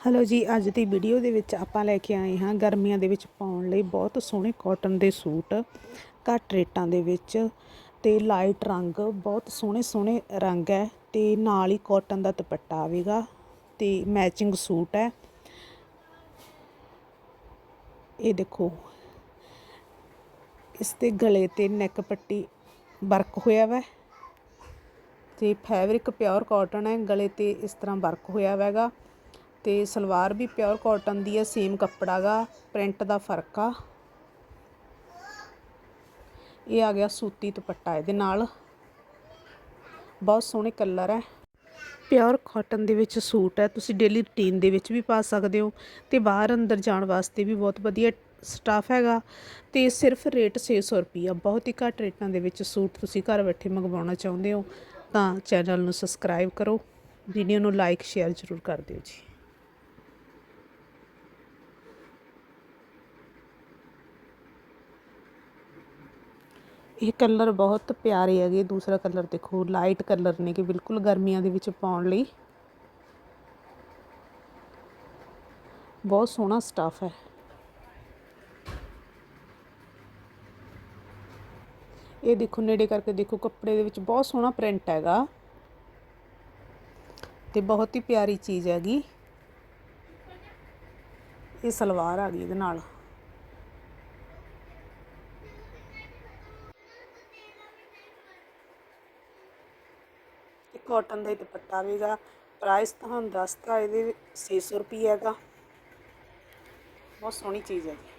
Hello ਜੀ, ਅੱਜ ਦੀ video ਦੇ ਵਿੱਚ ਆਪਾਂ ਲੈ ਕੇ ਆਏ ਹਾਂ ਗਰਮੀਆਂ ਦੇ ਵਿੱਚ ਪਾਉਣ ਲਈ ਬਹੁਤ ਸੋਹਣੇ ਕਾਟਨ ਦੇ ਸੂਟ, ਘੱਟ ਰੇਟਾਂ ਦੇ ਵਿੱਚ ਤੇ ਲਾਈਟ ਰੰਗ, ਬਹੁਤ ਸੋਹਣੇ ਸੋਹਣੇ ਰੰਗ ਹੈ ਤੇ ਨਾਲ ਹੀ ਕਾਟਨ ਦਾ ਦੁਪੱਟਾ ਆਵੇਗਾ ਤੇ ਮੈਚਿੰਗ ਸੂਟ ਹੈ। ਇਹ ਦੇਖੋ, ਇਸ 'ਤੇ ਗਲੇ ਤੇ ਨੈਕ ਪੱਟੀ ਵਰਕ ਹੋਇਆ ਵਾ। ਤੇ ਫੈਬਰਿਕ ਪਿਓਰ ਕਾਟਨ ਹੈ, ਗਲੇ ਤੇ ਇਸ ਤਰ੍ਹਾਂ ਵਰਕ ਹੋਇਆ ਹੈਗਾ ਤੇ ਸਲਵਾਰ ਵੀ ਪਿਓਰ ਕਾਟਨ ਦੀ ਹੈ ਸੇਮ ਕੱਪੜਾ ਗਾ ਪ੍ਰਿੰਟ ਦਾ ਫ਼ਰਕ ਆ। ਇਹ ਆ ਗਿਆ ਸੂਤੀ ਦੁਪੱਟਾ ਇਹਦੇ ਨਾਲ। ਬਹੁਤ ਸੋਹਣੇ ਕਲਰ ਹੈ ਪਿਓਰ ਕਾਟਨ ਦੇ ਵਿੱਚ ਸੂਟ ਹੈ ਤੁਸੀਂ ਡੇਲੀ ਰੂਟੀਨ ਦੇ ਵਿੱਚ ਵੀ ਪਾ ਸਕਦੇ ਹੋ ਤੇ ਬਾਹਰ ਅੰਦਰ ਜਾਣ ਵਾਸਤੇ ਵੀ ਬਹੁਤ ਵਧੀਆ ਸਟਾਫ ਹੈਗਾ। ਤੇ ਸਿਰਫ ਰੇਟ 600 ਰੁਪਈਆ, ਬਹੁਤ ਹੀ ਘੱਟ ਰੇਟਾਂ ਦੇ ਵਿੱਚ ਸੂਟ ਤੁਸੀਂ ਘਰ ਬੈਠੇ ਮੰਗਵਾਉਣਾ ਚਾਹੁੰਦੇ ਹੋ ਤਾਂ ਚੈਨਲ ਨੂੰ ਸਬਸਕ੍ਰਾਈਬ ਕਰੋ। ਵੀਡੀਓ ਨੂੰ ਲਾਈਕ ਸ਼ੇਅਰ ਜ਼ਰੂਰ ਕਰ ਦਿਓ ਜੀ। ਇਹ ਕਲਰ ਬਹੁਤ ਪਿਆਰੇ ਹੈਗੇ, ਦੂਸਰਾ ਕਲਰ ਦੇਖੋ ਲਾਈਟ ਕਲਰ ਨੇ ਕਿ ਬਿਲਕੁਲ ਗਰਮੀਆਂ ਦੇ ਵਿੱਚ ਪਾਉਣ ਲਈ। ਬਹੁਤ ਸੋਹਣਾ ਸਟਾਫ ਹੈ। ਇਹ ਦੇਖੋ, ਨੇੜੇ ਕਰਕੇ ਦੇਖੋ, ਕੱਪੜੇ ਦੇ ਵਿੱਚ ਬਹੁਤ ਸੋਹਣਾ ਪ੍ਰਿੰਟ ਹੈਗਾ। ਤੇ ਬਹੁਤ ਹੀ ਪਿਆਰੀ ਚੀਜ਼ ਹੈਗੀ। ਇਹ ਸਲਵਾਰ ਆ ਗਈ ਇਹਦੇ ਨਾਲ। ਇਹ ਕਾਟਨ ਦਾ ਹੀ ਦੁਪੱਟਾ ਵੀਗਾ ਪ੍ਰਾਈਸ ਤੁਹਾਨੂੰ ਦੱਸਤਾ, ਇਹਦੇ 600 ਰੁਪਏ ਹੈਗਾ। ਬਹੁਤ ਸੋਹਣੀ ਚੀਜ਼ ਹੈ ਜੀ